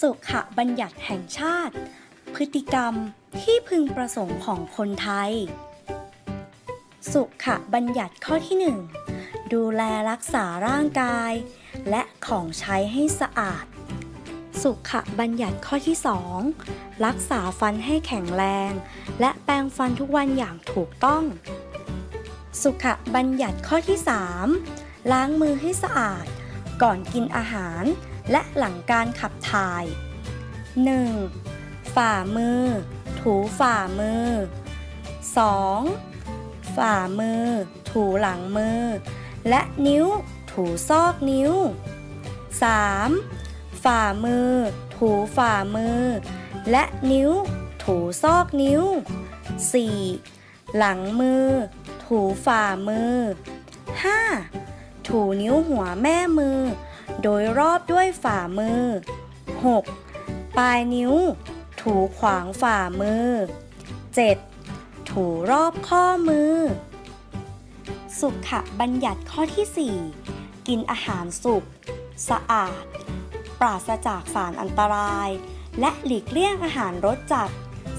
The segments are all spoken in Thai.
สุขบัญญัติแห่งชาติ พฤติกรรมที่พึงประสงค์ของคนไทย สุขบัญญัติข้อที่ 1 ดูแลรักษาร่างกาย และของใช้ให้สะอาด สุขบัญญัติข้อที่ 2 รักษาฟันให้แข็งแรง และแปรงฟันทุกวันอย่างถูกต้อง สุขบัญญัติข้อที่ 3 ล้างมือให้สะอาด ก่อนกินอาหาร และหลังการขับถ่าย 1. ฝ่ามือ ถูฝ่ามือ 2. ฝ่ามือ ถูหลังมือ และนิ้ว ถูซอกนิ้ว 3. ฝ่ามือ ถูฝ่ามือ และนิ้ว ถูซอกนิ้ว 4. หลังมือ ถูฝ่ามือ 5. ถูนิ้วหัวแม่มือ โดยรอบด้วยฝ่ามือ 6. ปลายนิ้ว ถูขวางฝ่ามือ 7. ถูรอบข้อมือ สุขบัญญัติข้อที่ 4 กินอาหารสุก สะอาด ปราศจากสารอันตราย และหลีกเลี่ยงอาหารรสจัด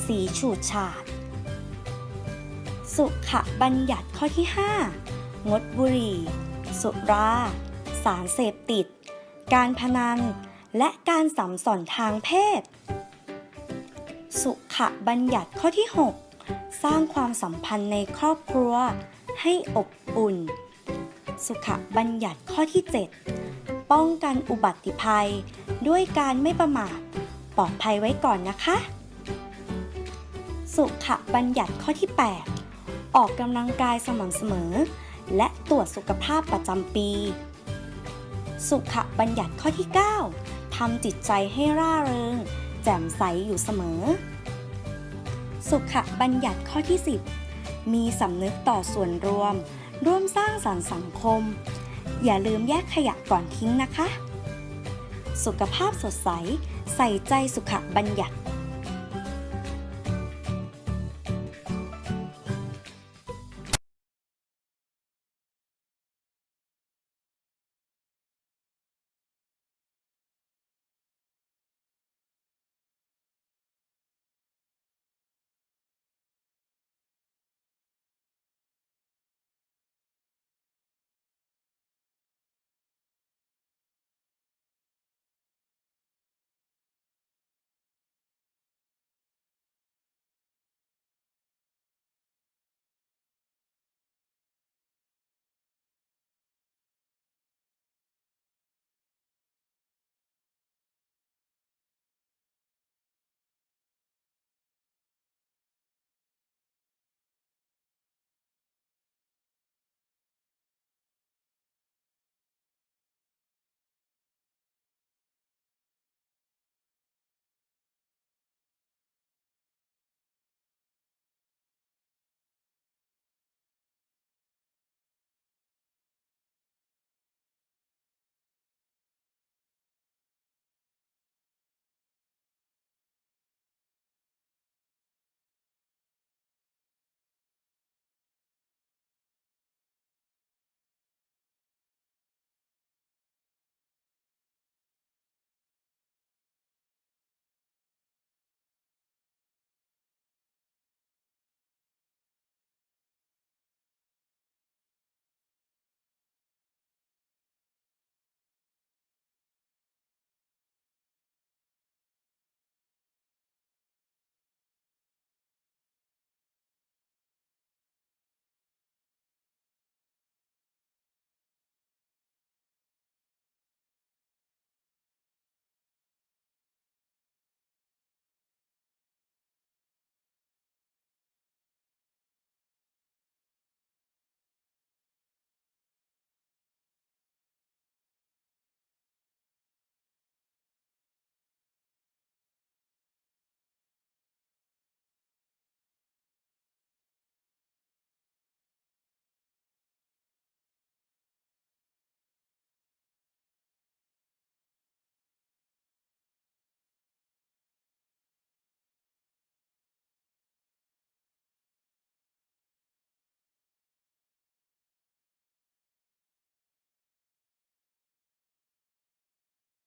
สีฉูดฉาด สุขบัญญัติข้อที่ 5 งดบุหรี่ สุรา สารเสพติด การพนัน และการสัมสอนทางเพศ สุขบัญญัติข้อที่ 6 สร้างความสัมพันธ์ในครอบครัว ให้อบอุ่น สุขบัญญัติข้อที่ 7 ป้องกันอุบัติภัย ด้วยการไม่ประมาทปลอดภัยไว้ก่อนนะคะ สุขบัญญัติข้อที่ 8 ออกกำลังกายสม่ำเสมอ และตรวจสุขภาพประจำปี สุขบัญญัติข้อที่ 9ทำจิตใจให้ร่าเริง แจ่มใสอยู่เสมอ สุขบัญญัติข้อที่ 10 มีสำนึกต่อส่วนรวม ร่วมสร้างสรรค์สังคม อย่าลืมแยกขยะก่อนทิ้งนะคะ สุขภาพสดใส ใส่ใจสุขบัญญัติ